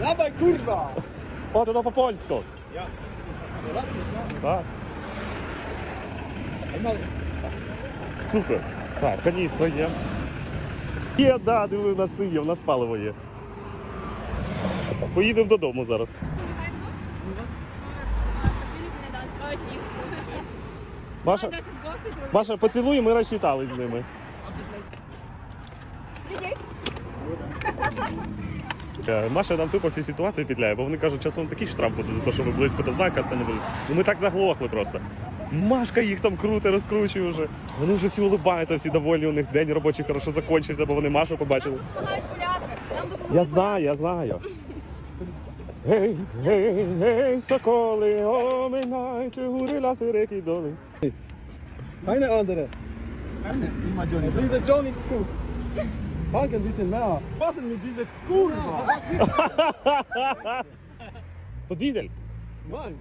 Dawaj kurwa! O, to no po polsku. Ja. Так. Супер. Так, каністра є. Є, да, диви, у нас є, у нас паливо є. Поїдемо додому зараз. Маша, Маша, поцілуй, ми розчитались з ними. Е, Маша нам тупо всі ситуації петляє, бо вони кажуть, часом такий штраф буде за те, що ви близько до знака становились. Ну ми так заглохли просто. Машка їх там круто розкручує вже. Вони вже всі улибаються, всі довольні, у них день робочий хорошо закінчився, бо вони Машу побачили. Я знаю, я знаю. Гей, гей, гей, соколи, оминайте гури ласи реки доли. Keine andere. Keine? Immer Johnny. Dieser Johnny ein bisschen mehr. Was denn mit dieser Kurva? То дизель. Nein,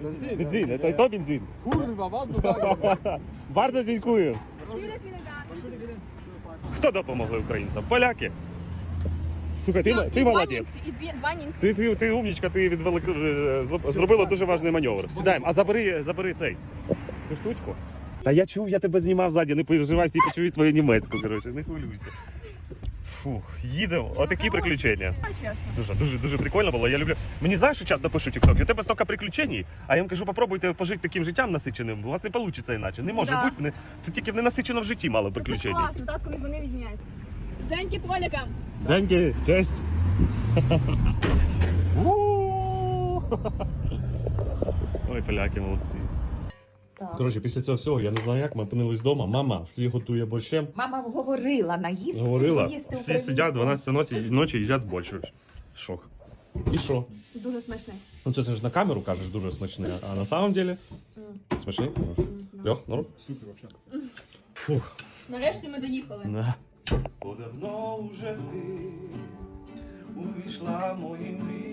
Benzin. Бензин, це і то бензин. Kurva, was du sagst. Bardzo dziękuję. Хто допомогли українцям? Поляки. Слухай, ти, ти молодець. І дві, два німці. Ти, ти, ти умнічка, ти відвели, е, зроб- зробила дуже важний маневр. Сідаємо, а забери, забери цей. Цю штучку. Та я чув, я тебе знімав ззаді, не переживай, всі почують твою німецьку, коротше, не хвилюйся. Фух, їдемо. Отакі приключення. Чесно. Дуже, дуже, дуже прикольно було. Я люблю. Мені знаєш, що часто пишу TikTok, у тебе стільки приключень, а я їм кажу, попробуйте пожити таким життям насиченим. У вас не вийде іначе. Не може Да. бути. Не... Це тільки в ненасиченому житті мало Це приключень. класно, татко не дзвонив відміняйся. Деньки полякам. Деньги, честь. Ой, поляки молодці. Так. Коротше, після цього всього я не знаю, як ми опинились вдома. Мама всі готує борщем. Мама говорила наїсти. Говорила, їсти всі українську. сидять 12 ночі, ночі їдять борщ. Шок. І що? Дуже смачний. Ну це ти ж на камеру кажеш дуже смачне, а на самом деле смачний? Льох, норм? Super, вообще. Фух. Нарешті ми доїхали. Да. Бо давно вже ти увійшла в мої мрії,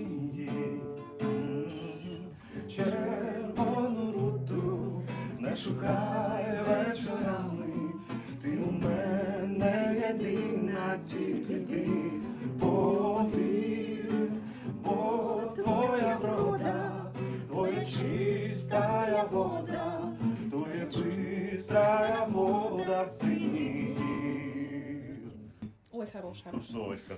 не шукай вечорами, ти у мене єдина, тільки ти повір, бо твоя врода, твоя чистая вода, твоя чистая вода синій. Ой, хороша. Тусовочка.